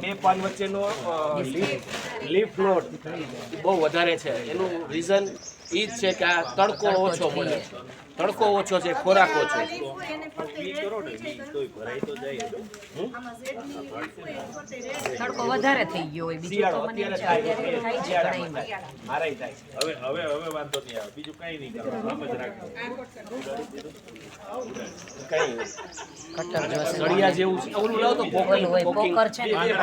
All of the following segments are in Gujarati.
બે પાન વચ્ચેનો લીફ નોટ બહુ વધારે છે. એનું રીઝન એ જ છે કે આ તડકો ઓછો મળે તડકો ઓછો છે ખોરાક ઓછો તડકો વધારે થઈ ગયો હોય બીજું તો મને અત્યારે થાય હવે હવે હવે વાંધો નહીં આવે. બીજું કઈ નહીં કરવાનું. આમ જ રાખજો કઈ કટર સળિયા જેવું છે. ઓલું લાવ તો પોકર હોય પોકર છે ને?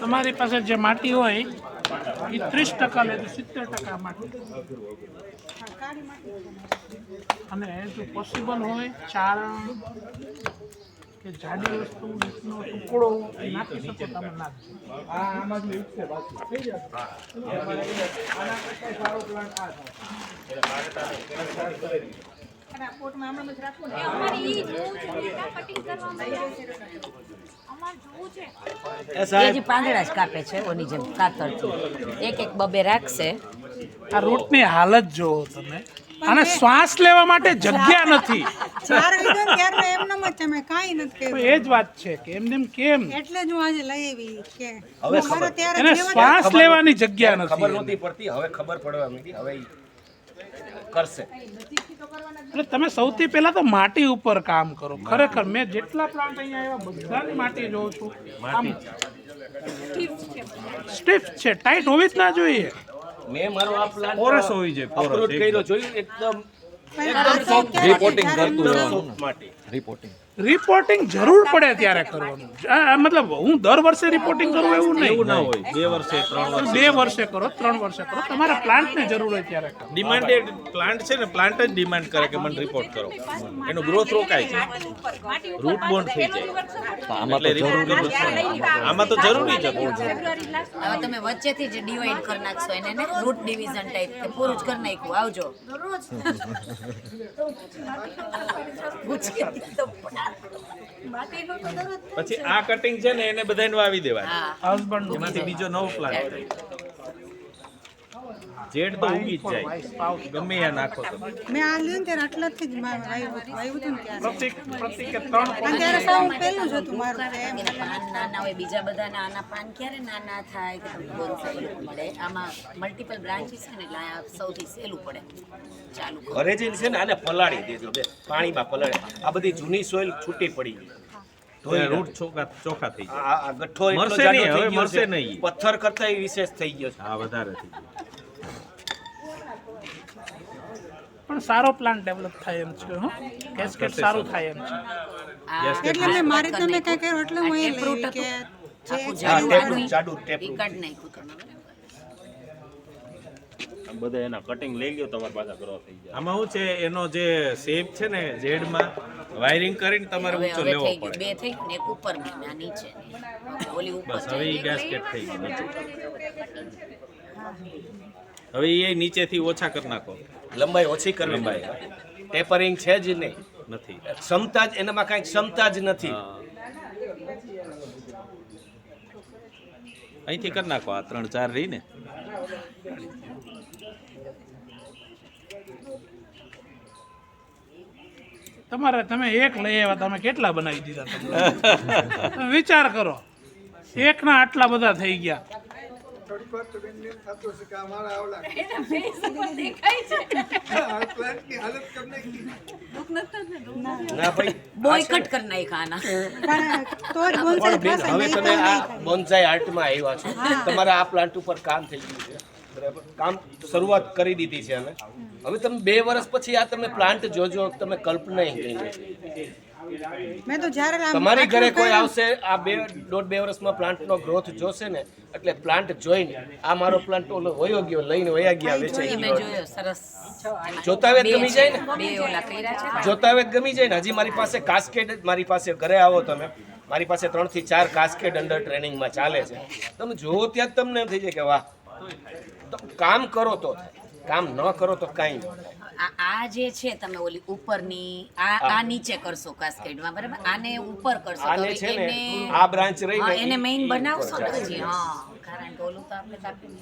તમારી પાસે જે માટી હોય, એ ત્રીસ ટકા લેજો સિત્તેર ટકા માટી. અને જો પોસિબલ હોય, ચારણ કે જાડી વસ્તુ નો ટુકડો નાખી શકો તમે નાખજો. અમારે ઈ જોવું છે ને કટિંગ કરવામાં આવે. છે. જોવું છે. એ એ સાહેબ પાંદડા જ કાપે છે ઓની જેમ કાતરથી. એક એક બબે રાખશે. આ રૂટની હાલત જોવો તમે. અને શ્વાસ લેવા માટે જગ્યા નથી. એ જ વાત છે કે એમને કેમ? એટલે જ હું આજે લઈ આવી કે હવે શ્વાસ લેવાની જગ્યા ખબર નથી નહોતી પડતી. હવે ખબર પડવા માંડી. હવે કરશે. એટલે તમે સૌથી પહેલા તો માટી ઉપર કામ કરો. ખરેખર મેં જેટલા પ્લાન્ટ અહીંયા આવ્યા બધાની માટી જોઉં છું. આમ સ્ટીફ છે ટાઈટ હોવી જ ના જોઈએ. મેં મારો આ પ્લાન્ટ પોરસ હોવી જોઈએ, એકદમ. કર્યો જોયું? એકદમ પણ આ રિપોર્ટિંગ કરતું માટી. રિપોર્ટિંગ રિપોર્ટિંગ જરૂર પડે ત્યારે કરવાનું. મતલબ હું દર વર્ષે રિપોર્ટિંગ કરું એવું એવું ના હોય. બે વર્ષે ત્રણ વર્ષે? બે વર્ષે કરો ત્રણ વર્ષે કરો? તમારા પ્લાન્ટને જરૂર હોય ત્યારે કરો. ડિમાન્ડેડ પ્લાન્ટ છે ને પ્લાન્ટ જ ડિમાન્ડ કરે કે મને રિપોર્ટ કરો. એનો ગ્રોથ રોકાય છે. રૂટ બોન્ડ થઈ જાય. આમાં તો જરૂરી આમાં તો જરૂરી છે હવે તમે વચ્ચેથી જ ડિવાઈડ કરી નાખશો એને ને રૂટ ડિવિઝન ટાઈપ કે પૂરું જ કરી નાખ્યું. આવજો. દરરોજ. પછી આ કટિંગ છે ને એને બધાને વાવી દેવાય એમાંથી બીજો નવો પ્લાન્ટ થાય જેડ તો ઉગી જ જાય. ગમે એ નાખો તમે. મેં આ લીધું ત્યારે આટલાથી જ વાવ્યું હતું ને ત્યારે. પ્રતિક પ્રતિકે ત્રણ ત્યારે સાવ પહેલું જ હતું મારું એમ. પાન નાના હોય બીજા બધા નાના પાન ક્યારે નાના થાય કે તમને બોનસાઈ મળે? આમાં મલ્ટિપલ બ્રાન્ચીસ છે ને એટલે આ સૌથી સહેલું પડે. ચાલુ ઘરે જઈને છે ને આને પલાળી દેજો બે. પાણીમાં પલાળી. આ બધી જૂની સોઈલ છૂટી પડી ગઈ. રૂટ ચોખા ચોખા થઈ ગઠ્ઠો એટલો મળશે જાડો થઈ ગયો મળશે છે. નહીં. પથ્થર કરતા વિશેષ થઈ ગયો છે. હા વધારે થઈ જાય પણ સારો પ્લાન ડેવલપ થાય એમ છે હા. કેસ્કેટ સારું થાય એમ છે. આ એટલે મેં મારી તમે કઈ કર્યું એટલે હું એ લઈ કે જે જાડું જાડું ટેપરું. ઈ નાખ્યું તમે બધા એના કટિંગ લઈ ગયો તમારી પાસે કરવા થઈ જાય. આમાં શું છે એનો જે શેપ છે ને ઝેડમાં વાયરિંગ કરીને તમારે ઊંચો લેવો પડે. બે થઈ ને એક ઉપર ને આ નીચે. ઓલી ઉપર બસ હવે એ ગેસ્કેટ થઈ ગઈ હવે એ નીચેથી ઓછા કરી નાખો. લંબાઈ ઓછી કરવી લંબાઈ. ટેપરિંગ છે જ નહીં. નથી. ક્ષમતા જ એનામાં કાંઈ ક્ષમતા જ નથી. અહીંથી કરી નાખો આ ત્રણ ચાર રહી ને. તમારે તમે એક લઈ આવ્યા તમે કેટલા બનાવી દીધા? વિચાર કરો. એકના આટલા બધા થઈ ગયા. ના ભાઈ બોયકટ કરી નાખ્યા આના. પણ તો જ બોનસાઈ પણ બેન થશે, હવે નહીં તો તમે આ બોનસાઈ આર્ટમાં આર્ટમાં આવ્યા છો. તમારે આ પ્લાન્ટ ઉપર કામ થઈ ગયું છે. બરાબર? કામ શરૂઆત કરી દીધી છે અમે હવે તમે બે વર્ષ પછી આ તમે પ્લાન્ટ જોજો તમે કલ્પના નહીં કરી મેં તો જ્યારે તમારી ઘરે કોઈ આવશે આ બે દોઢ બે વર્ષમાં પ્લાન્ટનો ગ્રોથ જોશે ને એટલે પ્લાન્ટ જોઈને આ મારો પ્લાન્ટ ઓલો વયો ગયો લઈને વયા ગયા વેચાઈ જોયો સરસ. જોતા વેત ગમી જાય ને? બે ઓલા કર્યા છે. જોતા વેત ગમી જાય ને? હજી મારી પાસે કાસ્કેડ મારી પાસે ઘરે આવો તમે. મારી પાસે ત્રણથી ચાર કાસ્કેડ અંડર ટ્રેનિંગમાં ચાલે છે. તમે જોવો ત્યાં જ તમને એમ થઈ જાય કે વાહ. કામ કરો તો કામ ન કરો તો કાંઈ ન થાય. આ જે છે તમે ઓલી ઉપરની આ આ નીચે કરશો કાસ્કેડમાં બરાબર? આને ઉપર કરશો. આને છે ને આ બ્રાન્ચ રહી ને એને મેઈન બનાવશો ને છે. હા. કારણ કે ઓલું તો આપણે કાપી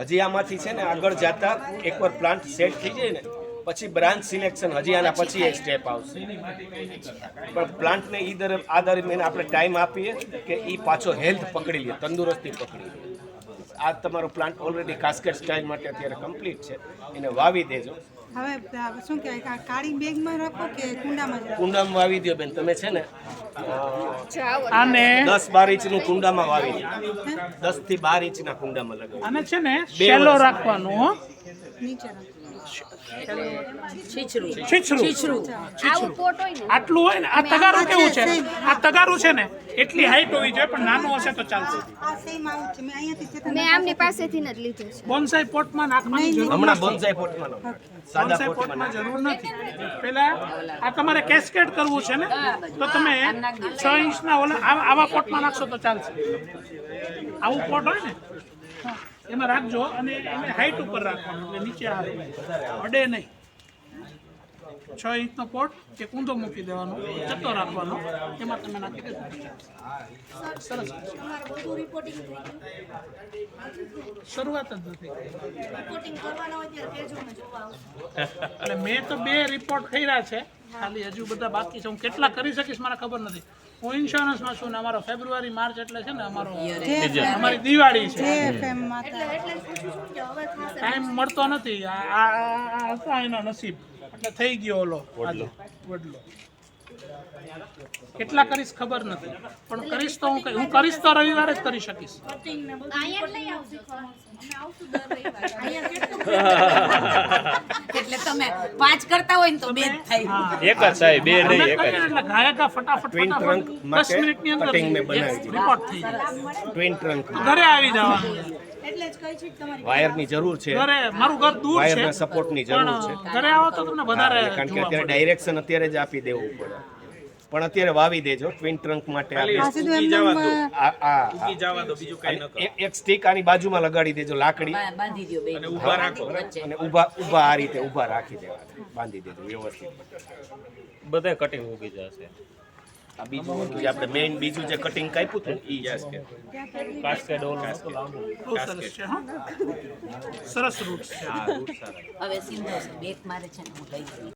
હજી આમાંથી છે ને આગળ જતા એકવાર પ્લાન્ટ સેટ થઈ જાય ને પછી બ્રાન્ચ સિલેક્શન હજી આના પછી એક સ્ટેપ આવશે. પણ પ્લાન્ટને ઈ દર આ દરમિયાન આપણે ટાઈમ આપીએ કે એ પાછો હેલ્થ પકડી લે તંદુરસ્તી પકડી લે. આ તમારો પ્લાન્ટ ઓલરેડી કાસ્કેટ સ્ટાઇલ માટે અત્યારે કમ્પ્લીટ છે. એને વાવી દેજો. હવે શું કહેવાય કે કાળી બેગમાં રાખો કે કુંડામાં કુંડામાં વાવી દો બેન તમે છે ને અને દસ બાર ઇંચનું કુંડામાં વાવી દો દસથી બાર ઇંચના કુંડામાં લગાવો અને છે ને શેલો. રાખવાનું હો. નીચે છીછરું. છીછરું. છીછરું. આવું પોટ હોય ને. આટલું હોય ને આ તગારું કેવું છે? આ તગારું છે ને એટલી હાઈટ હોવી જોઈએ પણ નાનું હશે તો ચાલશે. આ સેમ આવું છે. મેં અહીંયાથી ચેતન મેં આમની પાસેથી જ લીધું છે. બોન્સાઈ પોટમાં નાખવાની જરૂર હમણાં બોન્સાઈ પોટમાં. બોન્સાઈ પોટમાં જરૂર નથી. પેલા આ તમારે કેસ્કેટ કરવું છે ને તો તમે છ ઇંચના ઓલા આવા આવા પોટમાં નાખશો તો ચાલશે. આવું પોટ હોય ને? એમાં રાખજો અને એને હાઈટ ઉપર રાખવાનું, એટલે નીચે આવે અડે નહીં. છ ઇંચનો પોટ કે કુંદો મૂકી દેવાનો જતો રાખવાનો, એમાં તમે નાખી દેજો. સરસ. શરૂઆત જ નથી એટલે મેં તો બે રિપોર્ટ કર્યા છે. ખાલી હજુ બધા બાકી છે. હું કેટલા કરી શકીશ મને ખબર નથી. હું ઇન્સ્યોરન્સમાં છું ને અમારો ફેબ્રુઆરી માર્ચ એટલે છે ને અમારો અમારી દિવાળી છે. ટાઈમ મળતો નથી. આ આ- આ- આ હતા એના નસીબ. એટલે થઈ ગયો ઓલો વડલો. કેટલા કરીશ ખબર નથી. પણ કરીશ તો હું કઈ- હું કરીશ તો રવિવારે જ કરી શકીશ. અહીંયા લઈ આવશું દર રવિવારે. એટલે તમે પાંચ કરતા હોય ને તો બે જ થાય. એક જ થાય બે નહીં એક જ. એટલે ઘાયકા ફટાફટ ફટાફટ trunk દસ માટે મિનિટની અંદર કટિંગ મેં બનાવી દીધી. રિપોર્ટ થઈ જાય. ટ્વિન ટ્રંક ઘરે આવી જવાનું. વાયરની જરૂર છે. ઘરે મારું ઘર દૂર છે. સપોર્ટની જરૂર છે. ઘરે આવો તો તમને વધારે કારણ કે અત્યારે ડાયરેક્શન અત્યારે જ આપી દેવું પડે. પણ અત્યારે વાવી દેજો ટ્વિન ટ્રંક માટે એક સ્ટીક આની બાજુમાં લગાડી દેજો લાકડી. અને ઊભા રાખો. અને ઊભા ઊભા આ રીતે ઊભા રાખી દેવા બાંધી દેજો વ્યવસ્થિત બધે. કટિંગ ઉગી જશે આ બીજું હતું જે આપણે મેઇન બીજું જે કટિંગ કાપ્યું હતું ઈ સરસ છે હા. રૂટ છે. હવે સિંધો બેક મારે છે ને હું લઈ જઈ